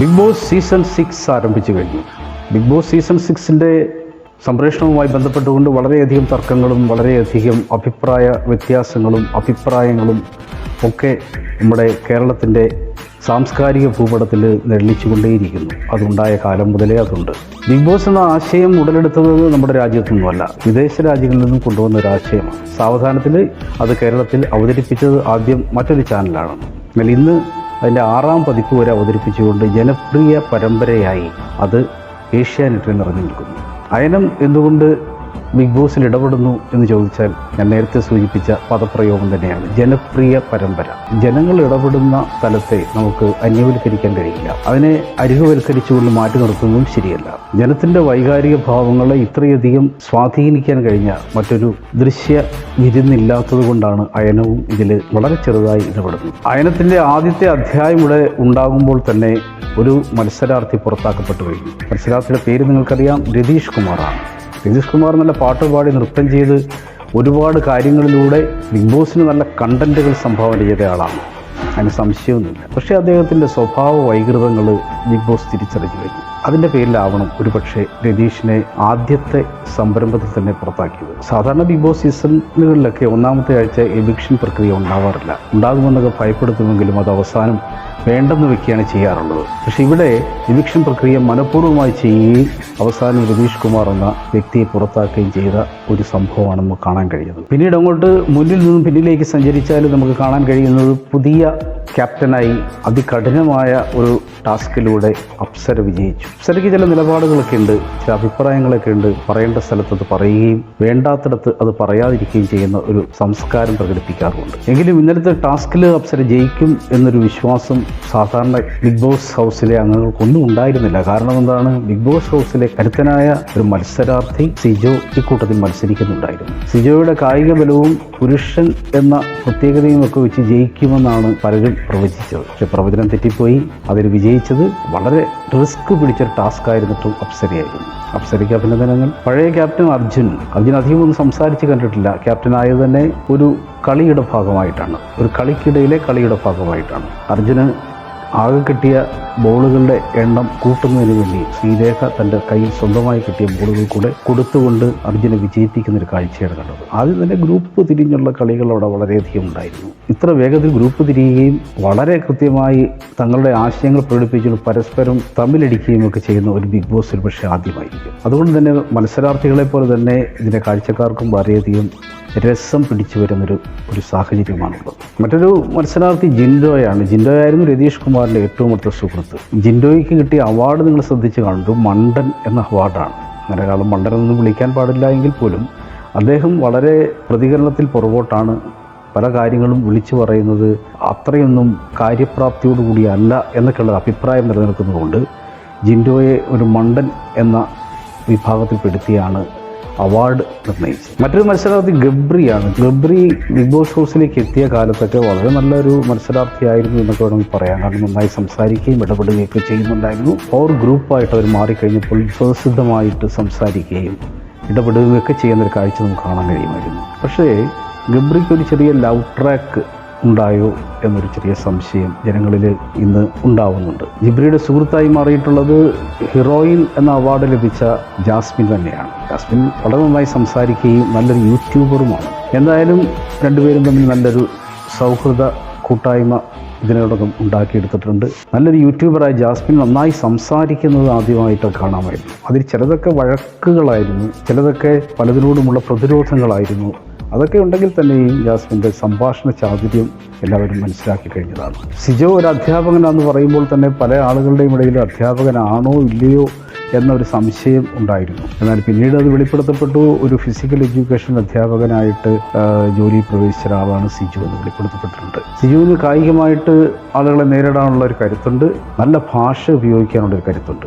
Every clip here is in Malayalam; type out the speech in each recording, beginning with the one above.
ബിഗ് ബോസ് സീസൺ സിക്സ് ആരംഭിച്ചു കഴിഞ്ഞു. ബിഗ് ബോസ് സീസൺ സിക്സിന്റെ സംപ്രേഷണവുമായി ബന്ധപ്പെട്ടുകൊണ്ട് വളരെയധികം തർക്കങ്ങളും വളരെയധികം അഭിപ്രായ വ്യത്യാസങ്ങളും അഭിപ്രായങ്ങളും ഒക്കെ നമ്മുടെ കേരളത്തിന്റെ സാംസ്കാരിക ഭൂപടത്തിൽ നെള്ളിച്ചുകൊണ്ടേയിരിക്കുന്നു അതുണ്ടായ കാലം മുതലേ അതുണ്ട്. ബിഗ് ബോസ് എന്ന ആശയം ഉടലെടുത്തത് നമ്മുടെ രാജ്യത്തൊന്നുമല്ല വിദേശ രാജ്യങ്ങളിൽ നിന്നും കൊണ്ടുവന്ന ഒരു ആശയമാണ്. സാവധാനത്തിൽ അത് കേരളത്തിൽ അവതരിപ്പിച്ചത് ആദ്യം മറ്റൊരു ചാനലാണ് എന്നാൽ ഇന്ന് അതിന്റെ ആറാം പതിപ്പ് വരെ അവതരിപ്പിച്ചുകൊണ്ട് ജനപ്രിയ പരമ്പരയായി അത് ഏഷ്യാനെറ്റിൽ നിറഞ്ഞു നിൽക്കുന്നു. അയനം എന്തുകൊണ്ട് ബിഗ് ബോസിൽ ഇടപെടുന്നു എന്ന് ചോദിച്ചാൽ ഞാൻ നേരത്തെ സൂചിപ്പിച്ച പദപ്രയോഗം തന്നെയാണ്. ജനപ്രിയ പരമ്പര. ജനങ്ങൾ ഇടപെടുന്ന സ്ഥലത്തെ നമുക്ക് അന്യവൽക്കരിക്കാൻ കഴിയില്ല. അതിനെ അരികവൽക്കരിച്ചുകൊണ്ട് മാറ്റി നിർത്തുന്നതും ശരിയല്ല. ജനത്തിന്റെ വൈകാരിക ഭാവങ്ങളെ ഇത്രയധികം സ്വാധീനിക്കാൻ കഴിഞ്ഞ മറ്റൊരു ദൃശ്യ വിരുന്നില്ലാത്തത് കൊണ്ടാണ് അയനവും ഇതിൽ വളരെ ചെറുതായി ഇടപെടുന്നത്. അയനത്തിന്റെ ആദ്യത്തെ അധ്യായം ഇവിടെ ഉണ്ടാകുമ്പോൾ തന്നെ ഒരു മത്സരാർത്ഥി പുറത്താക്കപ്പെട്ടു കഴിഞ്ഞു. മത്സരാർത്ഥിയുടെ പേര് നിങ്ങൾക്കറിയാം. രതീഷ് കുമാറാണ്. രതീഷ് കുമാർ നല്ല പാട്ട് പാടി നൃത്തം ചെയ്ത് ഒരുപാട് കാര്യങ്ങളിലൂടെ ബിഗ് ബോസിന് നല്ല കണ്ടന്റുകൾ സംഭാവന ചെയ്ത ആളാണ്. അതിന് സംശയമൊന്നുമില്ല. പക്ഷേ അദ്ദേഹത്തിന്റെ സ്വഭാവ വൈകൃതങ്ങൾ ബിഗ് ബോസ് തിരിച്ചറിഞ്ഞു കഴിഞ്ഞു. അതിന്റെ പേരിലാവണം ഒരു പക്ഷേ രതീഷിനെ ആദ്യത്തെ സംരംഭത്തിൽ തന്നെ പുറത്താക്കിയത്. സാധാരണ ബിഗ് ബോസ് സീസണുകളിലൊക്കെ ഒന്നാമത്തെ ആഴ്ച എവിക്ഷൻ പ്രക്രിയ ഉണ്ടാവാറില്ല. ഉണ്ടാകുമെന്നൊക്കെ ഭയപ്പെടുത്തുമെങ്കിലും അത് അവസാനം വേണ്ടെന്ന് വെക്കുകയാണ് ചെയ്യാറുള്ളത്. പക്ഷേ ഇവിടെ എവിക്ഷൻ പ്രക്രിയ മനഃപൂർവമായി ചെയ്യുകയും അവസാനം രതീഷ് കുമാർ എന്ന വ്യക്തിയെ പുറത്താക്കുകയും ചെയ്ത ഒരു സംഭവമാണ് നമുക്ക് കാണാൻ കഴിയുന്നത് പിന്നീട് അങ്ങോട്ട് മുന്നിൽ നിന്നും പിന്നിലേക്ക് സഞ്ചരിച്ചാൽ നമുക്ക് കാണാൻ കഴിയുന്നത് പുതിയ ക്യാപ്റ്റനായി അതികഠിനമായ ഒരു ടാസ്കിലൂടെ അപ്സര വിജയിച്ചു. അപ്സരയ്ക്ക് ചില നിലപാടുകളൊക്കെ ഉണ്ട് ചില അഭിപ്രായങ്ങളൊക്കെ ഉണ്ട്. പറയേണ്ട സ്ഥലത്ത് അത് പറയുകയും വേണ്ടാത്തിടത്ത് അത് പറയാതിരിക്കുകയും ചെയ്യുന്ന ഒരു സംസ്കാരം പ്രകടിപ്പിക്കാറുണ്ട് എങ്കിലും ഇന്നലത്തെ ടാസ്കിൽ അപ്സര ജയിക്കും എന്നൊരു വിശ്വാസം സാധാരണ ബിഗ് ബോസ് ഹൗസിലെ അംഗങ്ങൾക്കൊന്നും ഉണ്ടായിരുന്നില്ല. കാരണം എന്താണ്? ബിഗ് ബോസ് ഹൗസിലെ കരുത്തനായ ഒരു മത്സരാർത്ഥി സിജോ ഇക്കൂട്ടത്തിൽ മത്സരിക്കുന്നുണ്ടായിരുന്നു. സിജോയുടെ കായിക ബലവും പുരുഷൻ എന്ന പ്രത്യേകതയും ഒക്കെ വെച്ച് ജയിക്കുമെന്നാണ് പലരും പ്രവചിച്ചത്. പക്ഷെ പ്രവചനം തെറ്റിപ്പോയി. അതിൽ വിജയിച്ചത് വളരെ റിസ്ക് പിടിച്ചൊരു ടാസ്ക് ആയിരുന്നു ആയിരുന്നിട്ടും അപ്സരയായിരുന്നു. അപ്സരയ്ക്ക് അഭിനന്ദനങ്ങൾ. പഴയ ക്യാപ്റ്റൻ അർജുൻ അർജുൻ അധികം ഒന്നും സംസാരിച്ച് കണ്ടിട്ടില്ല. ക്യാപ്റ്റൻ ആയത് തന്നെ ഒരു കളിയുടെ ഭാഗമായിട്ടാണ്. ഒരു കളിക്കിടയിലെ കളിയുടെ ഭാഗമായിട്ടാണ്. അർജുന് ആകെ കിട്ടിയ ബോളുകളുടെ എണ്ണം കൂട്ടുന്നതിന് വേണ്ടി ശ്രീരേഖ തന്റെ കയ്യിൽ സ്വന്തമായി കിട്ടിയ ബോളുകൾ കൂടെ കൊടുത്തുകൊണ്ട് അർജുനെ വിജയിപ്പിക്കുന്ന ഒരു കാഴ്ചയാണ് കണ്ടത്. ആദ്യം തന്നെ ഗ്രൂപ്പ് തിരിഞ്ഞുള്ള കളികൾ അവിടെ വളരെയധികം ഉണ്ടായിരുന്നു. ഇത്ര വേഗത്തിൽ ഗ്രൂപ്പ് തിരിയുകയും വളരെ കൃത്യമായി തങ്ങളുടെ ആശയങ്ങൾ പ്രകടിപ്പിച്ചുകൊണ്ട് പരസ്പരം തമ്മിലടിക്കുകയും ഒക്കെ ചെയ്യുന്ന ഒരു ബിഗ് ബോസ് ഒരു പക്ഷേ ആദ്യമായിരിക്കും. അതുകൊണ്ട് തന്നെ മത്സരാർത്ഥികളെ പോലെ തന്നെ ഇതിന്റെ കാഴ്ചക്കാർക്കും വളരെയധികം രസം പിടിച്ചു വരുന്നൊരു ഒരു സാഹചര്യമാണുള്ളത്. മറ്റൊരു മത്സരാർത്ഥി ജിൻഡോയാണ്. ആയിരുന്നു രതീഷ് കുമാറിന്റെ ഏറ്റവും അടുത്ത സുഹൃത്ത്. ജിൻഡോയ്ക്ക് കിട്ടിയ അവാർഡ് നിങ്ങൾ ശ്രദ്ധിച്ച് കാണുന്നത് മണ്ടൻ എന്ന അവാർഡാണ്. അങ്ങനെ കാലം മണ്ടൻ എന്നൊന്നും വിളിക്കാൻ പാടില്ല എങ്കിൽ പോലും അദ്ദേഹം വളരെ പ്രതികരണത്തിൽ പുറകോട്ടാണ് പല കാര്യങ്ങളും വിളിച്ചു പറയുന്നത്. അത്രയൊന്നും കാര്യപ്രാപ്തിയോടുകൂടിയല്ല എന്നൊക്കെയുള്ള അഭിപ്രായം നിലനിൽക്കുന്നതുകൊണ്ട് ജിൻഡോയെ ഒരു മണ്ടൻ എന്ന വിഭാഗത്തിൽപ്പെടുത്തിയാണ് അവാർഡ് നിർണയിച്ചു. മറ്റൊരു മത്സരാർത്ഥി ഗബ്രിയാണ്. ഗബ്രി ബിഗ് ബോസ് ഹൗസിലേക്ക് എത്തിയ കാലത്തൊക്കെ വളരെ നല്ലൊരു മത്സരാർത്ഥിയായിരുന്നു എന്നൊക്കെ വേണമെങ്കിൽ പറയാം. കാരണം നന്നായി സംസാരിക്കുകയും ഇടപെടുകയൊക്കെ ചെയ്യുന്നുണ്ടായിരുന്നു. പവർ ഗ്രൂപ്പായിട്ട് അവർ മാറിക്കഴിഞ്ഞപ്പോൾ സ്വതസിദ്ധമായിട്ട് സംസാരിക്കുകയും ഇടപെടുകയൊക്കെ ചെയ്യുന്നൊരു കാഴ്ച നമുക്ക് കാണാൻ കഴിയുമായിരുന്നു. പക്ഷേ ഗബ്രിക്ക് ഒരു ചെറിയ ലവ് ട്രാക്ക് ഉണ്ടായോ എന്നൊരു ചെറിയ സംശയം ജനങ്ങളിൽ ഇന്ന് ഉണ്ടാവുന്നുണ്ട്. ജിബ്രിയുടെ സുഹൃത്തായി മാറിയിട്ടുള്ളത് ഹീറോയിൻ എന്ന അവാർഡ് ലഭിച്ച ജാസ്മിൻ തന്നെയാണ്. ജാസ്മിൻ വളരെ നന്നായി സംസാരിക്കുകയും നല്ലൊരു യൂട്യൂബറുമാണ്. എന്തായാലും രണ്ടുപേരും തമ്മിൽ നല്ലൊരു സൗഹൃദ കൂട്ടായ്മ ഇതിനോടകം ഉണ്ടാക്കിയെടുത്തിട്ടുണ്ട്. നല്ലൊരു യൂട്യൂബറായ ജാസ്മിൻ നന്നായി സംസാരിക്കുന്നത് ആദ്യമായിട്ട് കാണാമായിരുന്നു. അതിൽ ചിലതൊക്കെ വഴക്കുകളായിരുന്നു. ചിലതൊക്കെ പലതിനോടുമുള്ള പ്രതിരോധങ്ങളായിരുന്നു. അതൊക്കെ ഉണ്ടെങ്കിൽ തന്നെയും ജാസ്മിന്റെ സംഭാഷണ ചാതുര്യം എല്ലാവരും മനസ്സിലാക്കി കഴിഞ്ഞതാണ്. സിജോ ഒരു അധ്യാപകനാന്ന് പറയുമ്പോൾ തന്നെ പല ആളുകളുടെയും ഇടയിൽ അധ്യാപകനാണോ ഇല്ലയോ എന്നൊരു സംശയം ഉണ്ടായിരുന്നു. എന്നാൽ പിന്നീട് അത് വെളിപ്പെടുത്തപ്പെട്ടു. ഒരു ഫിസിക്കൽ എഡ്യൂക്കേഷൻ അധ്യാപകനായിട്ട് ജോലി പ്രവേശിച്ച ഒരാളാണ് സിജു എന്ന് വെളിപ്പെടുത്തപ്പെട്ടിട്ടുണ്ട്. സിജുവിന് കായികമായിട്ട് ആളുകളെ നേരിടാനുള്ള ഒരു കരുത്തുണ്ട്. നല്ല ഭാഷ ഉപയോഗിക്കാനുള്ള ഒരു കരുത്തുണ്ട്.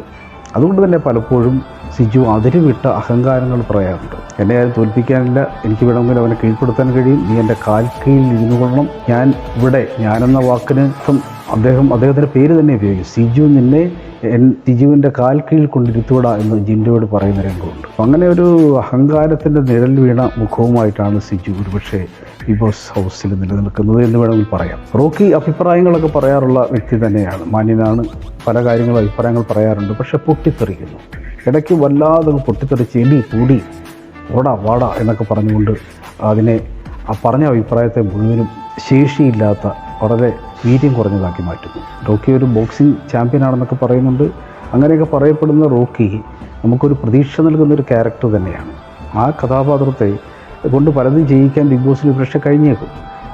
അതുകൊണ്ട് തന്നെ പലപ്പോഴും സിജു അതിരുവിട്ട അഹങ്കാരങ്ങൾ പറയാറുണ്ട് എന്നെ ആരും തോൽപ്പിക്കാനില്ല. എനിക്ക് വേണമെങ്കിൽ അവനെ കീഴ്പ്പെടുത്താൻ കഴിയും. നീ എന്റെ കാൽ കീഴിൽ ഇരുന്നു കൊള്ളണം. ഞാൻ ഇവിടെ ഞാനെന്ന വാക്കിന് അദ്ദേഹം അദ്ദേഹത്തിന്റെ പേര് തന്നെ ഉപയോഗിക്കും. സിജു നിന്നെ എൻ സിജുവിന്റെ കാൽ കീഴിൽ കൊണ്ടിരുത്തുവിട എന്ന് ജിൻഡോയോട് പറയുന്ന രംഗമുണ്ട്. അങ്ങനെ ഒരു അഹങ്കാരത്തിന്റെ നിഴൽ വീണ മുഖവുമായിട്ടാണ് സിജു ഒരുപക്ഷെ ബിഗ് ബോസ് ഹൗസിൽ നിലനിൽക്കുന്നത് എന്ന് വേണമെങ്കിൽ പറയാം. റോക്കി അഭിപ്രായങ്ങളൊക്കെ പറയാറുള്ള വ്യക്തി തന്നെയാണ്. മാന്യനാണ്. പല കാര്യങ്ങളും അഭിപ്രായങ്ങൾ പറയാറുണ്ട്. പക്ഷെ പൊട്ടിത്തെറിക്കുന്നു. ഇടയ്ക്ക് വല്ലാതെ പൊട്ടിത്തെറി പൊട്ടിത്തെറിച്ച് എലി കൂടി ഓടാ വാടാ എന്നൊക്കെ പറഞ്ഞുകൊണ്ട് അതിനെ ആ പറഞ്ഞ അഭിപ്രായത്തെ മുഴുവനും ശേഷിയില്ലാത്ത വളരെ വീര്യം കുറഞ്ഞതാക്കി മാറ്റുന്നു റോക്കി ഒരു ബോക്സിംഗ് ചാമ്പ്യൻ ആണെന്നൊക്കെ പറയുന്നുണ്ട്. അങ്ങനെയൊക്കെ പറയപ്പെടുന്ന റോക്കി നമുക്കൊരു പ്രതീക്ഷ നൽകുന്ന ഒരു ക്യാരക്ടർ തന്നെയാണ്. ആ കഥാപാത്രത്തെ കൊണ്ട് പലതും ജയിക്കാൻ ബിഗ് ബോസിന് പക്ഷേ കഴിഞ്ഞേക്കും.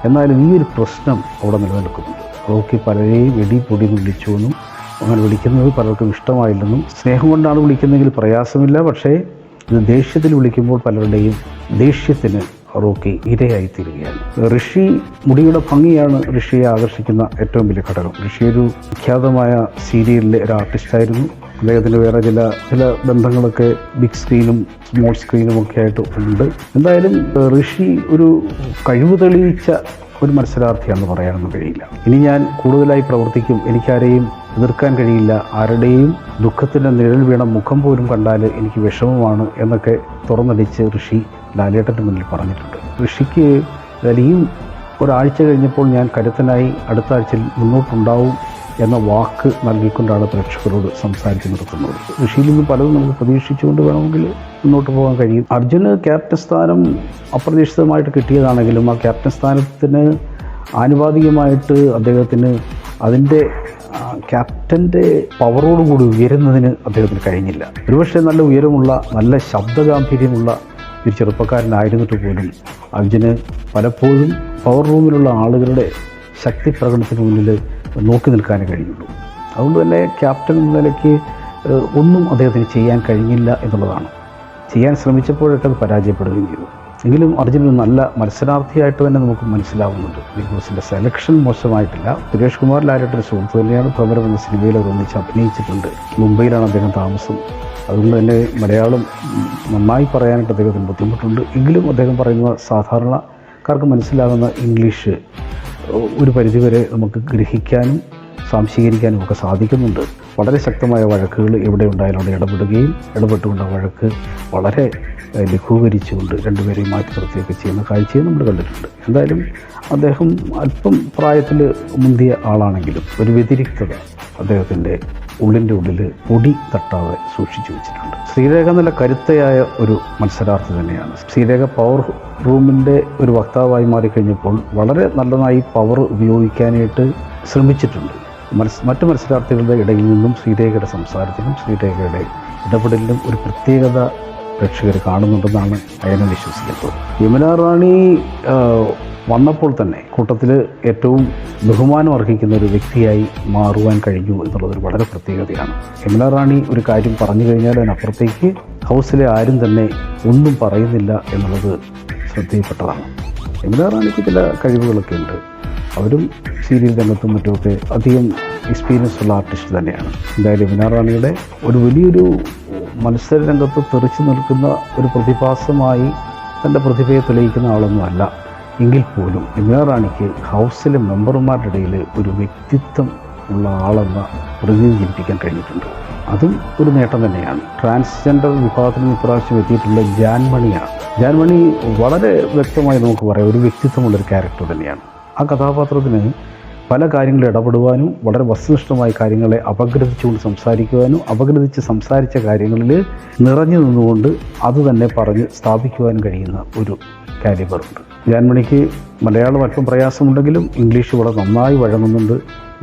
എന്നാലും ഈ ഒരു പ്രശ്നം അവിടെ നിലനിൽക്കുന്നുണ്ട്. റോക്കി പലരെയും വെടി പൊടി വിളിച്ചു വിളിച്ചുവെന്നും അങ്ങനെ വിളിക്കുന്നത് പലർക്കും ഇഷ്ടമായില്ലെന്നും സ്നേഹം കൊണ്ടാണ് വിളിക്കുന്നതെങ്കിൽ പ്രയാസമില്ല. പക്ഷേ ഇത് ദേഷ്യത്തിൽ വിളിക്കുമ്പോൾ പലരുടെയും ദേഷ്യത്തിന് റോക്കി ഇരയായിത്തീരുകയാണ്. ഋഷി മുടിയുടെ ഭംഗിയാണ് ഋഷിയെ ആകർഷിക്കുന്ന ഏറ്റവും വലിയ ഘടകം. ഋഷി ഒരു വിഖ്യാതമായ സീരിയലിലെ ഒരു ആർട്ടിസ്റ്റായിരുന്നു അദ്ദേഹത്തിന്റെ വേറെ ചില ചില ബന്ധങ്ങളൊക്കെ ബിഗ് സ്ക്രീനും സ്മോൾ സ്ക്രീനും ഒക്കെ ആയിട്ട് ഉണ്ട്. എന്തായാലും ഋഷി ഒരു കഴിവ് തെളിയിച്ച ഒരു മത്സരാർത്ഥിയാണെന്ന് പറയാനൊന്നും കഴിയില്ല. ഇനി ഞാൻ കൂടുതലായി പ്രവർത്തിക്കും. എനിക്കാരെയും എതിർക്കാൻ കഴിയില്ല. ആരുടെയും ദുഃഖത്തിന്റെ നിഴൽ വീണ മുഖം പോലും കണ്ടാൽ എനിക്ക് വിഷമമാണ് എന്നൊക്കെ തുറന്നടിച്ച് ഋഷി ലാലേട്ടന്റെ മുന്നിൽ പറഞ്ഞിട്ടുണ്ട്. ഋഷിക്ക് ഇനിയും ഒരാഴ്ച കഴിഞ്ഞപ്പോൾ ഞാൻ കരുത്തനായി അടുത്ത ആഴ്ചയിൽ മുന്നോട്ടുണ്ടാവും എന്ന വാക്ക് നൽകിക്കൊണ്ടാണ് പ്രേക്ഷകരോട് സംസാരിച്ചു നിർത്തുന്നത് ഋഷിയിൽ നിന്ന് പലതും നമുക്ക് പ്രതീക്ഷിച്ചുകൊണ്ട് വേണമെങ്കിൽ മുന്നോട്ട് പോകാൻ കഴിയും. അർജുന് ക്യാപ്റ്റൻ സ്ഥാനം അപ്രതീക്ഷിതമായിട്ട് കിട്ടിയതാണെങ്കിലും ആ ക്യാപ്റ്റൻ സ്ഥാനത്തിന് ആനുപാതികമായിട്ട് അദ്ദേഹത്തിന് അതിന്റെ ക്യാപ്റ്റന്റെ പവറോടുകൂടി ഉയരുന്നതിന് അദ്ദേഹത്തിന് കഴിഞ്ഞില്ല. ഒരുപക്ഷെ നല്ല ഉയരമുള്ള നല്ല ശബ്ദഗാംഭീര്യമുള്ള ഒരു ചെറുപ്പക്കാരനായിരുന്നിട്ട് പോലും അർജുന് പലപ്പോഴും പവർ റൂമിലുള്ള ആളുകളുടെ ശക്തി പ്രകടനത്തിന് മുന്നിൽ നോക്കി നിൽക്കാനേ കഴിയുള്ളൂ. അതുകൊണ്ട് തന്നെ ക്യാപ്റ്റൻ എന്ന നിലയ്ക്ക് ഒന്നും അദ്ദേഹത്തിന് ചെയ്യാൻ കഴിഞ്ഞില്ല എന്നുള്ളതാണ്. ചെയ്യാൻ ശ്രമിച്ചപ്പോഴൊക്കെ അത് പരാജയപ്പെടുകയും ചെയ്തു. എങ്കിലും അർജുൻ നല്ല മത്സരാർത്ഥിയായിട്ട് തന്നെ നമുക്ക് മനസ്സിലാവുന്നുണ്ട്. ബിഗ് ബോസിന്റെ സെലക്ഷൻ മോശമായിട്ടില്ല. സുരേഷ് കുമാർ ലാലേട്ടൊരു സുഹൃത്ത് തന്നെയാണ് പ്രമരം എന്ന സിനിമയിൽ അവർ ഒന്നിച്ച് അഭിനയിച്ചിട്ടുണ്ട്. മുംബൈയിലാണ് അദ്ദേഹം താമസം. അതുകൊണ്ട് തന്നെ മലയാളം നന്നായി പറയാനായിട്ട് അദ്ദേഹത്തിന് ബുദ്ധിമുട്ടുണ്ട്. എങ്കിലും അദ്ദേഹം പറയുന്ന സാധാരണക്കാർക്ക് മനസ്സിലാകുന്ന ഇംഗ്ലീഷ് ഒരു പരിധിവരെ നമുക്ക് ഗ്രഹിക്കാനും സ്വാംശീകരിക്കാനും ഒക്കെ സാധിക്കുന്നുണ്ട്. വളരെ ശക്തമായ വഴക്കുകൾ എവിടെ ഉണ്ടായാലും അവിടെ ഇടപെടുകയും ഇടപെട്ടുകൊണ്ട് വഴക്ക് വളരെ ലഘൂകരിച്ചുകൊണ്ട് രണ്ടുപേരെയും മാറ്റി നിർത്തിയൊക്കെ ചെയ്യുന്ന കാഴ്ചയും നമ്മൾ കണ്ടിട്ടുണ്ട്. എന്തായാലും അദ്ദേഹം അല്പം പ്രായത്തിൽ മുന്തിയ ആളാണെങ്കിലും ഒരു വ്യതിരിക്തത അദ്ദേഹത്തിന്റെ ഉള്ളിന്റെ ഉള്ളിൽ പൊടി തട്ടാതെ സൂക്ഷിച്ചു വെച്ചിട്ടുണ്ട്. ശ്രീരേഖ നല്ല കരുത്തയായ ഒരു മത്സരാർത്ഥി തന്നെയാണ്. ശ്രീരേഖ പവർ റൂമിന്റെ ഒരു വക്താവായി മാറിക്കഴിഞ്ഞപ്പോൾ വളരെ നല്ലതായി പവർ ഉപയോഗിക്കാനായിട്ട് ശ്രമിച്ചിട്ടുണ്ട്. മത്സ മറ്റു മത്സരാർത്ഥികളുടെ ഇടയിൽ നിന്നും ശ്രീരേഖയുടെ സംസാരത്തിലും ശ്രീരേഖയുടെ ഇടപെടലിലും ഒരു പ്രത്യേകത പ്രേക്ഷകർ കാണുന്നുണ്ടെന്നാണ് അയനം വിശ്വസിക്കുന്നത്. യമുന റാണി വന്നപ്പോൾ തന്നെ കൂട്ടത്തിൽ ഏറ്റവും ബഹുമാനം അർഹിക്കുന്ന ഒരു വ്യക്തിയായി മാറുവാൻ കഴിഞ്ഞു എന്നുള്ളതൊരു വളരെ പ്രത്യേകതയാണ്. ഹിമല റാണി ഒരു കാര്യം പറഞ്ഞു കഴിഞ്ഞാൽ അതിനപ്പുറത്തേക്ക് ഹൗസിലെ ആരും തന്നെ ഒന്നും പറയുന്നില്ല എന്നുള്ളത് ശ്രദ്ധയിൽപ്പെട്ടതാണ്. ഹിമല റാണിക്ക് ചില കഴിവുകളൊക്കെ ഉണ്ട്. അവരും സീരിയൽ രംഗത്തും മറ്റുമൊക്കെ അധികം എക്സ്പീരിയൻസ് ഉള്ള ആർട്ടിസ്റ്റ് തന്നെയാണ്. എന്തായാലും ഹിമല റാണിയുടെ ഒരു വലിയൊരു മത്സര രംഗത്ത് തെറിച്ചു നിൽക്കുന്ന ഒരു പ്രതിഭാസമായി തന്റെ പ്രതിഭയെ തെളിയിക്കുന്ന ആളൊന്നുമല്ല. എങ്കിൽ പോലും യമുന റാണിക്ക് ഹൗസിലെ മെമ്പർമാരുടെ ഇടയിൽ ഒരു വ്യക്തിത്വം ഉള്ള ആളെന്ന പ്രതിനിധീകരിപ്പിക്കാൻ കഴിഞ്ഞിട്ടുണ്ട്. അതും ഒരു നേട്ടം തന്നെയാണ്. ട്രാൻസ്ജെൻഡർ വിഭാഗത്തിൽ ഇപ്രാവശ്യം എത്തിയിട്ടുള്ള ജാൻമണിയാണ്. ജാൻമണി വളരെ വ്യക്തമായി നമുക്ക് പറയാം ഒരു വ്യക്തിത്വമുള്ളൊരു ക്യാരക്ടർ തന്നെയാണ്. ആ കഥാപാത്രത്തിന് പല കാര്യങ്ങളിൽ ഇടപെടുവാനും വളരെ വസ്തുനിഷ്ഠമായ കാര്യങ്ങളെ അപഗ്രഥിച്ചുകൊണ്ട് സംസാരിക്കുവാനും അപഗ്രഥിച്ച് സംസാരിച്ച കാര്യങ്ങളിൽ നിറഞ്ഞു നിന്നുകൊണ്ട് അത് തന്നെ പറഞ്ഞ് സ്ഥാപിക്കുവാനും കഴിയുന്ന ഒരു കാലിബറുണ്ട്. ജാൻമണിക്ക് മലയാളം അല്പം പ്രയാസമുണ്ടെങ്കിലും ഇംഗ്ലീഷ് വളരെ നന്നായി വഴങ്ങുന്നുണ്ട്.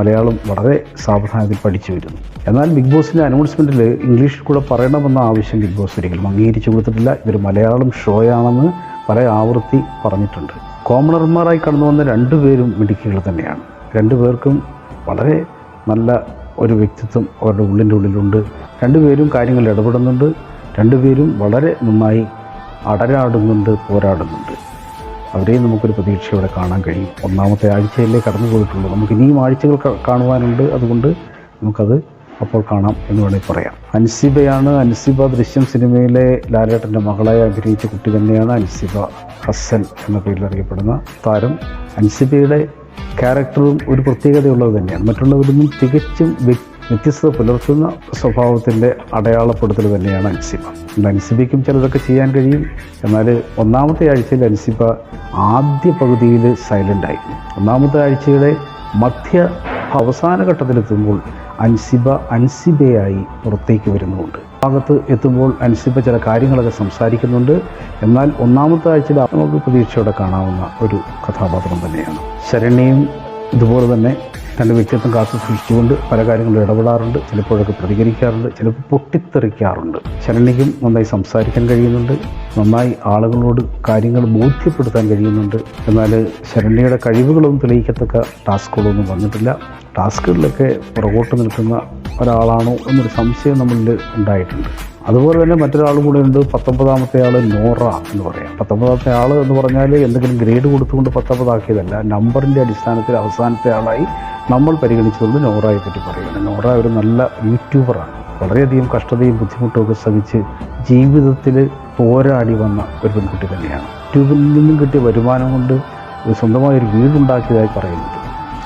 മലയാളം വളരെ സാവധാനത്തിൽ പഠിച്ചു വരുന്നു. എന്നാൽ ബിഗ് ബോസിന്റെ അനൗൺസ്മെന്റിൽ ഇംഗ്ലീഷിൽ കൂടെ പറയണമെന്ന ആവശ്യം ബിഗ് ബോസ് ഒരിക്കലും അംഗീകരിച്ചു കൊടുത്തിട്ടില്ല. ഇവർ മലയാളം ഷോയാണെന്ന് പല ആവൃത്തി പറഞ്ഞിട്ടുണ്ട്. കോമണർമാരായി കടന്നു വന്ന രണ്ടു പേരും മിടുക്കികൾ തന്നെയാണ്. രണ്ടു പേർക്കും വളരെ നല്ല ഒരു വ്യക്തിത്വം അവരുടെ ഉള്ളിന്റെ ഉള്ളിലുണ്ട്. രണ്ടുപേരും കാര്യങ്ങളിൽ ഇടപെടുന്നുണ്ട്. രണ്ടുപേരും വളരെ നന്നായി അടരാടുന്നുണ്ട് പോരാടുന്നുണ്ട്. അവരെയും നമുക്കൊരു പ്രതീക്ഷയോടെ കാണാൻ കഴിയും. ഒന്നാമത്തെ ആഴ്ചയല്ലേ കടന്നു പോയിട്ടുള്ളൂ നമുക്ക് ഇനിയും ആഴ്ചകൾ കാണുവാനുണ്ട്. അതുകൊണ്ട് നമുക്കത് അപ്പോൾ കാണാം എന്ന് വേണമെങ്കിൽ പറയാം. അൻസിബയാണ് അൻസിബ ദൃശ്യം സിനിമയിലെ ലാലേട്ടന്റെ മകളായി അഭിനയിച്ച കുട്ടി തന്നെയാണ് അൻസിബ ഹസൻ എന്ന പേരിൽ അറിയപ്പെടുന്ന താരം. അൻസിബയുടെ ക്യാരക്ടറും ഒരു പ്രത്യേകതയുള്ളത് തന്നെയാണ്. മറ്റുള്ളവരിൽ നിന്നും തികച്ചും വ്യത്യസ്തത പുലർത്തുന്ന സ്വഭാവത്തിന്റെ അടയാളപ്പെടുത്തൽ തന്നെയാണ് അൻസിബ. അൻസിബയ്ക്കും ചിലതൊക്കെ ചെയ്യാൻ കഴിയും. എന്നാൽ ഒന്നാമത്തെ ആഴ്ചയിൽ അൻസിബ ആദ്യ പകുതിയിൽ സൈലന്റായി ഒന്നാമത്തെ ആഴ്ചയുടെ മധ്യ അവസാന ഘട്ടത്തിലെത്തുമ്പോൾ അൻസിബ അൻസിബയായി പുറത്തേക്ക് വരുന്നുമുണ്ട്. ഭാഗത്ത് എത്തുമ്പോൾ അൻസിബ ചില കാര്യങ്ങളൊക്കെ സംസാരിക്കുന്നുണ്ട്. എന്നാൽ ഒന്നാമത്തെ ആഴ്ചയിൽ നമുക്ക് പ്രതീക്ഷയോടെ കാണാവുന്ന ഒരു കഥാപാത്രം തന്നെയാണ്. ശരണ്യയും ഇതുപോലെ തന്നെ തന്റെ വ്യക്തിത്വം കാത്തു സൂക്ഷിച്ചുകൊണ്ട് പല കാര്യങ്ങളും ഇടപെടാറുണ്ട് ചിലപ്പോഴൊക്കെ പ്രതികരിക്കാറുണ്ട് ചിലപ്പോൾ പൊട്ടിത്തെറിക്കാറുണ്ട്. ശരണിക്കും നന്നായി സംസാരിക്കാൻ കഴിയുന്നുണ്ട് നന്നായി ആളുകളോട് കാര്യങ്ങൾ ബോധ്യപ്പെടുത്താൻ കഴിയുന്നുണ്ട്. എന്നാൽ ശരണ്യയുടെ കഴിവുകളൊന്നും തെളിയിക്കത്തക്ക ടാസ്കുകളൊന്നും വന്നിട്ടില്ല. ടാസ്കുകളിലൊക്കെ പുറകോട്ട് നിൽക്കുന്ന ഒരാളാണോ എന്നൊരു സംശയം നമ്മളിൽ ഉണ്ടായിട്ടുണ്ട്. അതുപോലെ തന്നെ മറ്റൊരാളും കൂടെ ഉണ്ട്. പത്തൊമ്പതാമത്തെ ആൾ നോറ എന്ന് പറയാം. പത്തൊമ്പതാമത്തെ ആൾ എന്ന് പറഞ്ഞാൽ എന്തെങ്കിലും ഗ്രേഡ് കൊടുത്തുകൊണ്ട് പത്തൊമ്പതാക്കിയതല്ല. നമ്പറിന്റെ അടിസ്ഥാനത്തിൽ അവസാനത്തെ ആളായി നമ്മൾ പരിഗണിച്ചുകൊണ്ട് നോറയെ പറ്റി പറയുന്നത് നോറ ഒരു നല്ല യൂട്യൂബറാണ്. വളരെയധികം കഷ്ടതയും ബുദ്ധിമുട്ടും ഒക്കെ സഹിച്ച് ജീവിതത്തിൽ പോരാടി വന്ന ഒരു പെൺകുട്ടി തന്നെയാണ്. യൂട്യൂബിൽ നിന്നും കിട്ടിയ വരുമാനം കൊണ്ട് ഒരു സ്വന്തമായ ഒരു വീടുണ്ടാക്കിയതായി പറയുന്നുണ്ട്.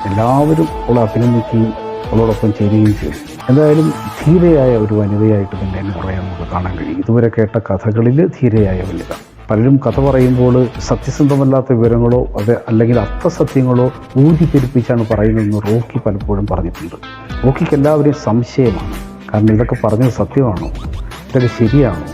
എല്ലാവരും അവളെ അഭിനന്ദിക്കുകയും അവളോടൊപ്പം ചേരുകയും ചെയ്തു. എന്തായാലും ധീരയായ ഒരു വനിതയായിട്ട് തന്നെ നോറയെ നമുക്ക് കാണാൻ കഴിയും. ഇതുവരെ കേട്ട കഥകളിൽ ധീരയായ വനിത. പലരും കഥ പറയുമ്പോൾ സത്യസന്ധമല്ലാത്ത വിവരങ്ങളോ അത് അല്ലെങ്കിൽ അർത്ഥസത്യങ്ങളോ ഊതിപ്പെരുപ്പിച്ചാണ് പറയുന്നതെന്ന് റോക്കി പലപ്പോഴും പറഞ്ഞിട്ടുണ്ട്. റോക്കിക്ക് എല്ലാവരെയും സംശയമാണ്. കാരണം ഇതൊക്കെ പറഞ്ഞത് സത്യമാണോ? ഇതൊക്കെ ശരിയാണോ?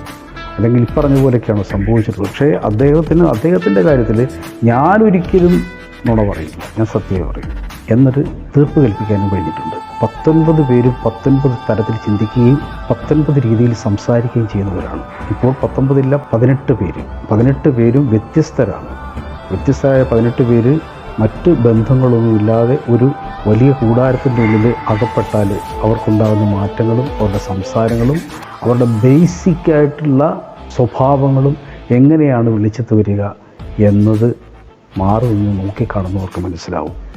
അല്ലെങ്കിൽ ഇപ്പറഞ്ഞ പോലെയൊക്കെയാണോ സംഭവിച്ചത് പക്ഷേ അദ്ദേഹത്തിന് അദ്ദേഹത്തിന്റെ കാര്യത്തിൽ ഞാനൊരിക്കലും നുണ പറയില്ല ഞാൻ സത്യമേ പറയും എന്നൊരു തീർപ്പ് കൽപ്പിക്കാനും കഴിഞ്ഞിട്ടുണ്ട്. പത്തൊൻപത് പേരും പത്തൊൻപത് തരത്തിൽ ചിന്തിക്കുകയും പത്തൊൻപത് രീതിയിൽ സംസാരിക്കുകയും ചെയ്യുന്നവരാണ്. ഇപ്പോൾ പത്തൊമ്പതില്ല പതിനെട്ട് പേര്. പതിനെട്ട് പേരും വ്യത്യസ്തരാണ്. വ്യത്യസ്തരായ പതിനെട്ട് പേര് മറ്റ് ബന്ധങ്ങളൊന്നുമില്ലാതെ ഒരു വലിയ കൂടാരത്തിന്റെ ഉള്ളിൽ അകപ്പെട്ടാൽ അവർക്കുണ്ടാകുന്ന മാറ്റങ്ങളും അവരുടെ സംസാരങ്ങളും അവരുടെ ബേസിക്കായിട്ടുള്ള സ്വഭാവങ്ങളും എങ്ങനെയാണ് വിളിച്ചെത്തു വരിക എന്നത് മാറുമെന്ന് നോക്കിക്കാണുന്നവർക്ക് മനസ്സിലാവും.